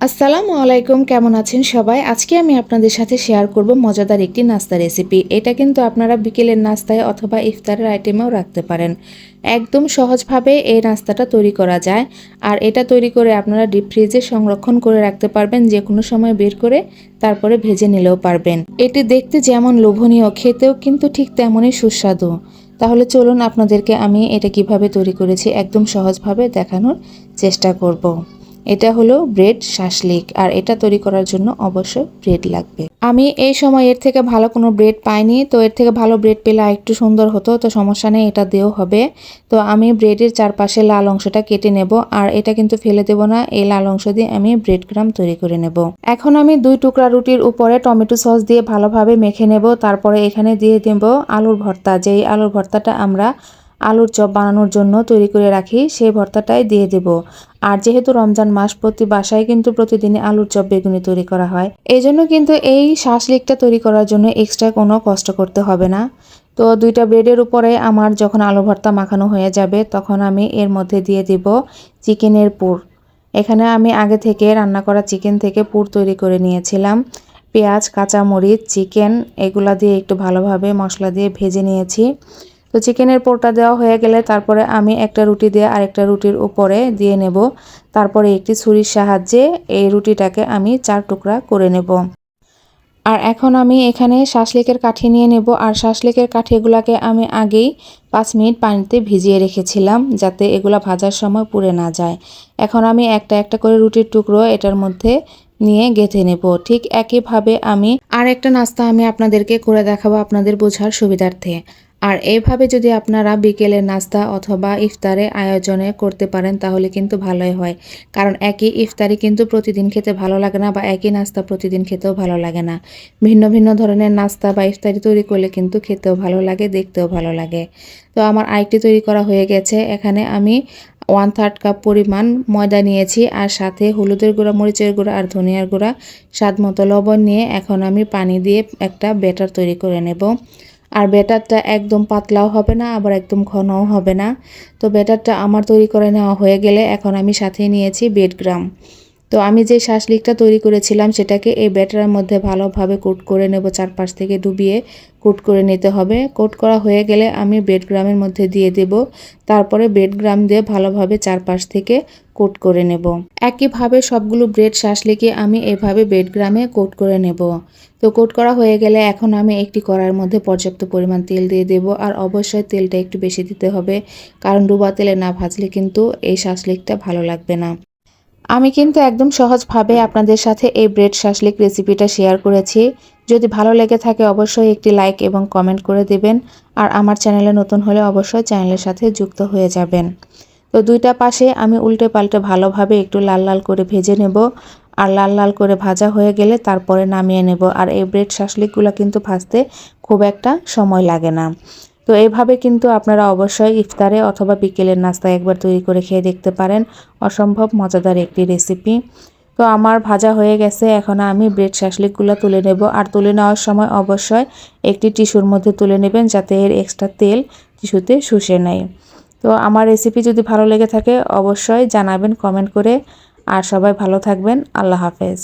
আসসালামু আলাইকুম, কেমন আছেন সবাই? আজকে আমি আপনাদের সাথে শেয়ার করব মজাদার একটি নাস্তা রেসিপি এটা কিন্তু আপনারা বিকেলের নাস্তায় অথবা ইফতারের আইটেমেও রাখতে পারেন। একদম সহজভাবে এই নাস্তাটা তৈরি করা যায়। আর এটা তৈরি করে আপনারা ডিপ ফ্রিজে সংরক্ষণ করে রাখতে পারবেন যে কোনো সময় বের করে তারপরে ভেজে নিলেও পারবেন। এটি দেখতে যেমন লোভনীয়, খেতেও কিন্তু ঠিক তেমনই সুস্বাদু। তাহলে চলুন আপনাদেরকে আমি এটা কীভাবে তৈরি করেছি একদম সহজভাবে দেখানোর চেষ্টা করব। এটা হলো ব্রেড শাসলিক, আর এটা তৈরি করার জন্য অবশ্যই ব্রেড লাগবে। আমি এই সময় এর থেকে ভালো কোনো ব্রেড পাইনি, তো এর থেকে ভালো ব্রেড পেলে একটু সুন্দর হতো, তো সমস্যা নেই, এটা দিয়েও হবে। তো আমি ব্রেডের চারপাশে লাল অংশটা কেটে নেব, আর এটা কিন্তু ফেলে দেব না, এই লাল অংশ দিয়ে আমি ব্রেড গ্রাম তৈরি করে নেব। এখন আমি দুই টুকরা রুটির উপরে টমেটো সস দিয়ে ভালোভাবে মেখে নেব, তারপরে এখানে দিয়ে দেব আলুর ভর্তা। যেই আলুর ভর্তাটা আমরা আলুর চপ বানানোর জন্য তৈরি করে রাখি, সেই ভর্তাটাই দিয়ে দেব। আর যেহেতু রমজান মাস, প্রতি বাসায় কিন্তু প্রতিদিনই আলুর চপ বেগুনি তৈরি করা হয়। এই জন্য কিন্তু এই শাসলিকটা তৈরি করার জন্য এক্সট্রা কোনো কষ্ট করতে হবে না। তো দুইটা ব্রেডের উপরে আমার যখন আলু ভর্তা মাখানো হয়ে যাবে, তখন আমি এর মধ্যে দিয়ে দিব চিকেনের পুর। এখানে আমি আগে থেকে রান্না করা চিকেন থেকে পুর তৈরি করে নিয়েছিলাম। পেঁয়াজ, কাঁচামরিচ, চিকেন, এগুলা দিয়ে একটু ভালোভাবে মশলা দিয়ে ভেজে নিয়েছি। তো চিকেনের পোরটা দেওয়া হয়ে গেলে তারপরে আমি একটা রুটি দিয়ে আরেকটা রুটির উপরে দিয়ে নেব। তারপরে একটি ছুরির সাহায্যে এই রুটিটাকে আমি চার টুকরা করে নেব। আর এখন আমি এখানে শাসলিকের কাঠি নিয়ে নেব। আর শাসলিকের কাঠিগুলোকে আমি আগেই পাঁচ মিনিট পানিতে ভিজিয়ে রেখেছিলাম যাতে এগুলা ভাজার সময় পুড়ে না যায়। এখন আমি একটা একটা করে রুটির টুকরো এটার মধ্যে নিয়ে গেঁথে নেব। ঠিক একইভাবে আমি আর একটা নাস্তা আমি আপনাদেরকে করে দেখাবো আপনাদের বোঝার সুবিধার্থে। আর এইভাবে যদি আপনারা বিকেলের নাস্তা অথবা ইফতারে আয়োজনে করতে পারেন, তাহলে কিন্তু ভালোই হয়। কারণ একই ইফতারি কিন্তু প্রতিদিন খেতে ভালো লাগে না বা একই নাস্তা প্রতিদিন খেতেও ভালো লাগে না। ভিন্ন ভিন্ন ধরনের নাস্তা বা ইফতারি তৈরি করলে কিন্তু খেতেও ভালো লাগে, দেখতেও ভালো লাগে। তো আমার আরেকটি তৈরি করা হয়ে গেছে। এখানে আমি ওয়ান থার্ড কাপ পরিমাণ ময়দা নিয়েছি আর সাথে হলুদের গুঁড়া, মরিচের গুঁড়া আর ধনিয়ার গুঁড়া, স্বাদ মতো লবণ নিয়ে এখন আমি পানি দিয়ে একটা ব্যাটার তৈরি করে নেব। আর ব্যাটারটা একদম পাতলাও হবে না, আবার একদম ঘনও হবে না। তো ব্যাটারটা আমার তৈরি করে নেওয়া হয়ে গেলে এখন আমি সাথে নিয়েছি বেডগ্রাম তো আমি যে শাসলিকটা তৈরি করেছিলাম, সেটাকে এই ব্যাটারের মধ্যে ভালোভাবে কোট করে নেব, চারপাশ থেকে ডুবিয়ে কোট করে নিতে হবে। কোট করা হয়ে গেলে আমি বেডগ্রামের মধ্যে দিয়ে দেব, তারপরে বেডগ্রাম দিয়ে ভালোভাবে চারপাশ থেকে কোট করে নেব। একইভাবে সবগুলো ব্রেড শাসলিকে আমি এভাবে বেডগ্রামে কোট করে নেব। তো কোট করা হয়ে গেলে এখন আমি একটি কড়াইয়ের মধ্যে পর্যাপ্ত পরিমাণ তেল দিয়ে দেব, আর অবশ্যই তেলটা একটু বেশি দিতে হবে, কারণ ডুবা তেলে না ভাজলে কিন্তু এই শাসলিকটা ভালো লাগবে না। আমি কিন্তু একদম সহজভাবে আপনাদের সাথে এই ব্রেড শাসলিক রেসিপিটা শেয়ার করেছি। যদি ভালো লেগে থাকে অবশ্যই একটি লাইক এবং কমেন্ট করে দেবেন। আর আমার চ্যানেলে নতুন হলে অবশ্যই চ্যানেলের সাথে যুক্ত হয়ে যাবেন। তো দুইটা পাশে আমি উল্টে পাল্টে ভালোভাবে একটু লাল লাল করে ভেজে নেব। আর লাল লাল করে ভাজা হয়ে গেলে তারপরে নামিয়ে নেব। আর এই ব্রেড শাসলিকগুলো কিন্তু ভাজতে খুব একটা সময় লাগে না। তো এভাবে কিন্তু আপনারা অবশ্যই ইফতারে অথবা বিকেলের নাস্তায় একবার তৈরি করে খেয়ে দেখতে পারেন। অসম্ভব মজাদার একটি রেসিপি তো আমার ভাজা হয়ে গেছে, এখন আমি ব্রেড শাসলিকগুলো তুলে নেব। আর তুলে নেওয়ার সময় অবশ্যই একটি টিস্যুর মধ্যে তুলে নেবেন যাতে এর এক্সট্রা তেল টিস্যুতে শুষে নেয়। তো আমার রেসিপি যদি ভালো লেগে থাকে, অবশ্যই জানাবেন কমেন্ট করে। আর সবাই ভালো থাকবেন। আল্লাহ হাফেজ।